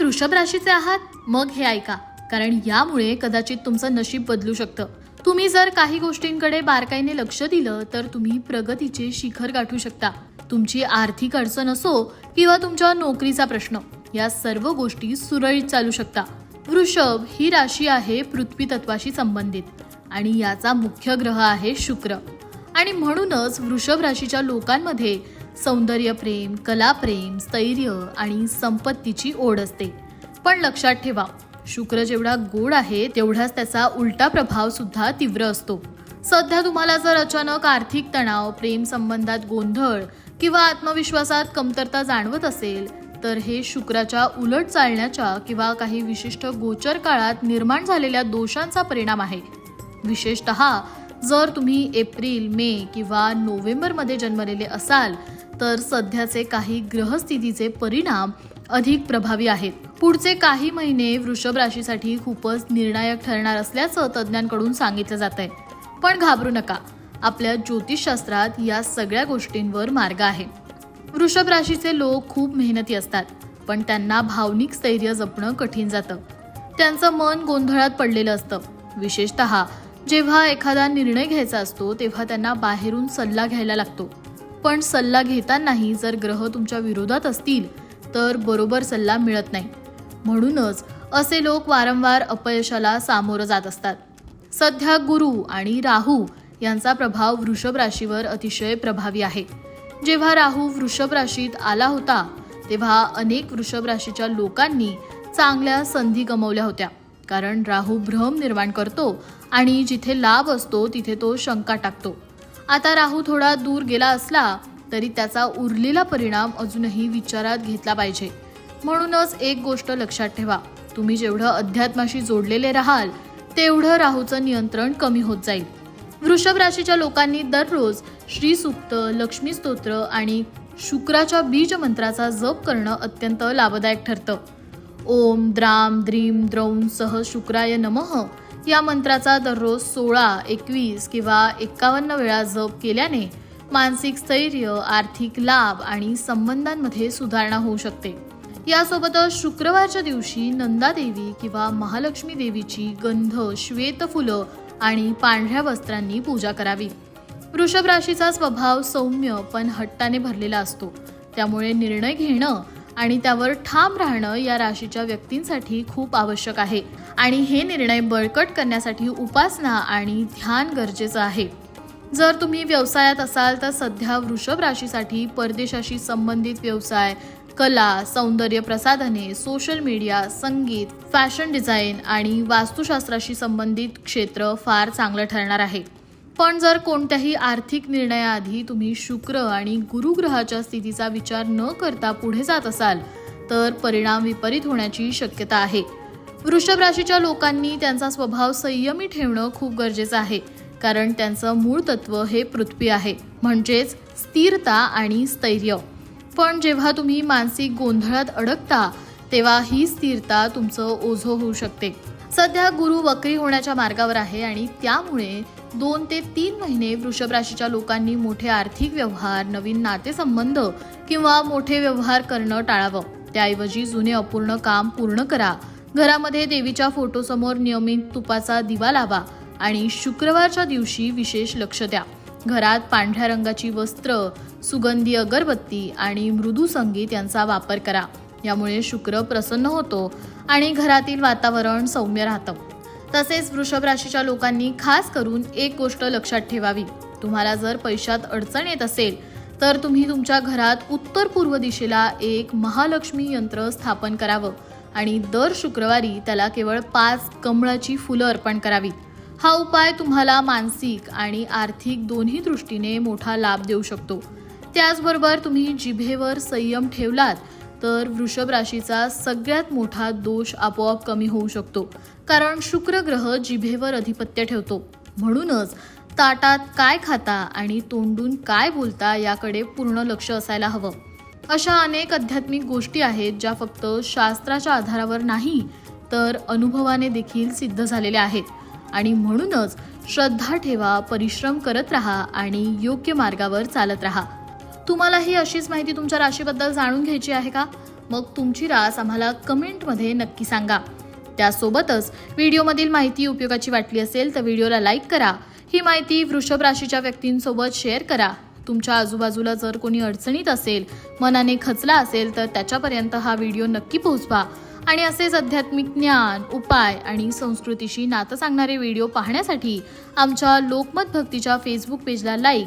वृषभ राशीचे आहात? मग हे ऐका. कारण यामुळे कदाचित तुमचं नशीब बदलू शकतं. तुम्ही जर काही गोष्टींकडे बारकाईने लक्ष दिलं तर तुम्ही प्रगतीचे शिखर गाठू शकता. तुमची आर्थिक अडचण असो किंवा तुमच्या नोकरीचा प्रश्न या सर्व गोष्टी सुरळीत चालू शकता. वृषभ ही राशी आहे पृथ्वी तत्वाशी संबंधित आणि याचा मुख्य ग्रह आहे शुक्र. आणि म्हणूनच वृषभ राशीच्या लोकांमध्ये सौंदर्यप्रेम कलाप्रेम स्थैर्य आणि संपत्तीची ओढ असते. पण लक्षात ठेवा शुक्र जेवढा गोड आहे तेवढाच त्याचा उलटा प्रभाव सुद्धा तीव्र असतो. सध्या तुम्हाला जर अचानक आर्थिक तणाव प्रेम संबंधात गोंधळ किंवा आत्मविश्वासात कमतरता जाणवत असेल तर हे शुक्राच्या उलट चालण्याच्या किंवा काही विशिष्ट गोचर काळात निर्माण झालेल्या दोषांचा परिणाम आहे. विशेषत जर तुम्ही एप्रिल मे किंवा नोव्हेंबरमध्ये जन्मलेले असाल तर सध्याचे काही ग्रहस्थितीचे परिणाम अधिक प्रभावी आहेत. पुढचे काही महिने वृषभ राशीसाठी खूपच निर्णायक ठरणार असल्याचं तज्ज्ञांकडून सांगितलं जात आहे पण घाबरू नका. आपल्या ज्योतिषशास्त्रात या सगळ्या गोष्टींवर मार्ग आहे. वृषभ राशीचे लोक खूप मेहनती असतात पण त्यांना भावनिक स्थैर्य जपणं कठीण जातं. त्यांचं मन गोंधळात पडलेलं असतं. विशेषत जेव्हा एखादा निर्णय घ्यायचा असतो तेव्हा त्यांना बाहेरून सल्ला घ्यायला लागतो. पण सल्ला घेतानाही जर ग्रह तुमच्या विरोधात असतील तर बरोबर सल्ला मिळत नाही. म्हणूनच असे लोक वारंवार अपयशाला सामोरं जात असतात. सध्या गुरु आणि राहू यांचा प्रभाव वृषभ राशीवर अतिशय प्रभावी आहे. जेव्हा राहू वृषभ राशीत आला होता तेव्हा अनेक वृषभ राशीच्या लोकांनी चांगल्या संधी गमावल्या होत्या. कारण राहू भ्रम निर्माण करतो आणि जिथे लाभ असतो तिथे तो शंका टाकतो. आता राहू थोडा दूर गेला असला तरी त्याचा उरलेला परिणाम अजूनही विचारात घेतला पाहिजे. म्हणूनच एक गोष्ट लक्षात ठेवा. तुम्ही जेवढं अध्यात्माशी जोडलेले राहाल तेवढं राहूचं नियंत्रण कमी होत जाईल. वृषभ राशीच्या लोकांनी दररोज श्री सूक्त लक्ष्मी स्तोत्र आणि शुक्राच्या बीज मंत्राचा जप करणं अत्यंत लाभदायक ठरतं. ओम द्राम द्रीम द्रौम सह शुक्राय नमः या मंत्राचा दररोज सोळा एकवीस किंवा एकावन्न वेळा जप केल्याने मानसिक स्थैर्य आर्थिक लाभ आणि संबंधांमध्ये सुधारणा होऊ शकते. यासोबतच शुक्रवारच्या दिवशी नंदादेवी किंवा महालक्ष्मी देवीची गंध श्वेत फुलं आणि पांढऱ्या वस्त्रांनी पूजा करावी. वृषभ राशीचा स्वभाव सौम्य पण हट्टाने भरलेला असतो. त्यामुळे निर्णय घेणं आणि त्यावर ठाम राहणं या राशीच्या व्यक्तींसाठी खूप आवश्यक आहे. आणि हे निर्णय बळकट करण्यासाठी उपासना आणि ध्यान गरजेचं आहे. जर तुम्ही व्यवसायात असाल तर सध्या वृषभ राशीसाठी परदेशाशी संबंधित व्यवसाय कला सौंदर्य प्रसाधने सोशल मीडिया संगीत फॅशन डिझाईन आणि वास्तुशास्त्राशी संबंधित क्षेत्र फार चांगलं ठरणार आहे. पण जर कोणत्याही आर्थिक निर्णयाआधी तुम्ही शुक्र आणि गुरुग्रहाच्या स्थितीचा विचार न करता पुढे जात असाल तर परिणाम विपरीत होण्याची शक्यता आहे. वृषभ राशीच्या लोकांनी त्यांचा स्वभाव संयमी ठेवणं खूप गरजेचं आहे कारण त्यांचं मूळ तत्व हे पृथ्वी आहे म्हणजेच स्थिरता आणि स्थैर्य. पण जेव्हा तुम्ही मानसिक गोंधळात अडकता तेव्हा ही स्थिरता तुमचं ओझं होऊ शकते. सध्या गुरु वक्री होण्याच्या मार्गावर आहे आणि त्यामुळे दोन ते तीन महिने वृषभ राशीच्या लोकांनी मोठे आर्थिक व्यवहार नवीन नातेसंबंध किंवा मोठे व्यवहार करणं टाळावं. त्याऐवजी जुने अपूर्ण काम पूर्ण करा. घरामध्ये देवीच्या फोटोसमोर नियमित तुपाचा दिवा लावा आणि शुक्रवारच्या दिवशी विशेष लक्ष द्या. घरात पांढऱ्या रंगाची वस्त्र सुगंधी अगरबत्ती आणि मृदू संगीत यांचा वापर करा. यामुळे शुक्र प्रसन्न होतो आणि घरातील वातावरण सौम्य राहतं. तसेच वृषभ राशीच्या लोकांनी खास करून एक गोष्ट लक्षात ठेवावी. तुम्हाला जर पैशात अडचण येत असेल तर तुम्ही तुमच्या घरात उत्तर पूर्व दिशेला एक महालक्ष्मी यंत्र स्थापन करावं आणि दर शुक्रवारी त्याला केवळ पाच कमळाची फुलं अर्पण करावीत हा उपाय तुम्हाला मानसिक आणि आर्थिक दोन्ही दृष्टीने मोठा लाभ देऊ शकतो. त्याचबरोबर तुम्ही जिभेवर संयम ठेवलात तर वृषभ राशीचा सगळ्यात मोठा दोष आपोआप कमी होऊ शकतो. कारण शुक्र ग्रह जिभेवर अधिपत्य ठेवतो. म्हणूनच ताटात काय खाता आणि तोंडून काय बोलता याकडे पूर्ण लक्ष असायला हवं. अशा अनेक आध्यात्मिक गोष्टी आहेत ज्या फक्त शास्त्राच्या आधारावर नाही तर अनुभवाने देखील सिद्ध झालेल्या आहेत. आणि म्हणूनच श्रद्धा ठेवा परिश्रम करत राहा आणि योग्य मार्गावर चालत राहा. तुम्हाला ही अशीच माहिती तुमच्या राशीबद्दल जाणून घ्यायची आहे का? मग तुमची रास आम्हाला कमेंटमध्ये नक्की सांगा. त्यासोबतच व्हिडिओमधील माहिती उपयोगाची वाटली असेल तर व्हिडिओला लाईक करा. ही माहिती वृषभ राशीच्या व्यक्तींसोबत शेअर करा. तुमच्या आजूबाजूला जर कोणी अडचणीत असेल मनाने खचला असेल तर त्याच्यापर्यंत हा व्हिडिओ नक्की पोहोचवा. आणि असेच आध्यात्मिक ज्ञान उपाय आणि संस्कृतीशी नातं सांगणारे व्हिडिओ पाहण्यासाठी आमच्या लोकमत भक्तीच्या फेसबुक पेजला लाईक